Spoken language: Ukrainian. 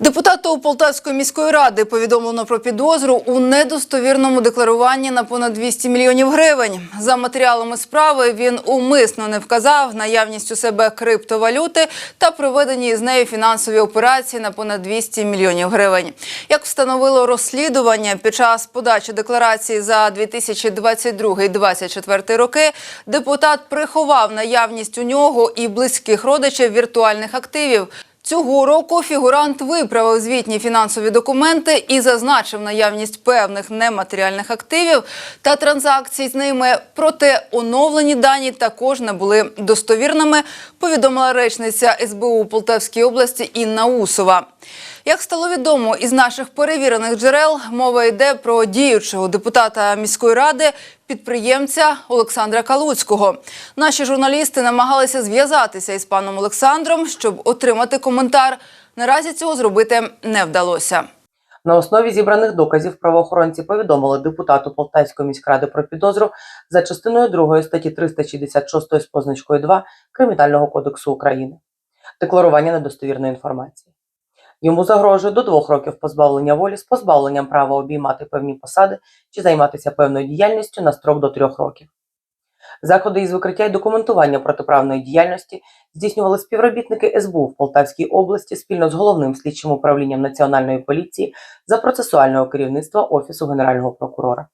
Депутату Полтавської міської ради повідомлено про підозру у недостовірному декларуванні на понад 200 мільйонів гривень. За матеріалами справи він умисно не вказав наявність у себе криптовалюти та проведені з нею фінансові операції на понад 200 мільйонів гривень. Як встановило розслідування під час подачі декларації за 2022-2024 роки, депутат приховав наявність у нього і близьких родичів віртуальних активів. Цього року фігурант виправив звітні фінансові документи і зазначив наявність певних нематеріальних активів та транзакцій з ними. Проте оновлені дані також не були достовірними, повідомила речниця СБУ Полтавській області Інна Усова. Як стало відомо із наших перевірених джерел, мова йде про діючого депутата міської ради, підприємця Олександра Калуцького. Наші журналісти намагалися зв'язатися із паном Олександром, щоб отримати коментар. Наразі цього зробити не вдалося. На основі зібраних доказів правоохоронці повідомили депутату Полтавської міськради про підозру за частиною 2 статті 366 з позначкою 2 Кримінального кодексу України. Декларування недостовірної інформації. Йому загрожує до двох років позбавлення волі з позбавленням права обіймати певні посади чи займатися певною діяльністю на строк до трьох років. Заходи із викриття і документування протиправної діяльності здійснювали співробітники СБУ в Полтавській області спільно з головним слідчим управлінням Національної поліції за процесуального керівництва Офісу Генерального прокурора.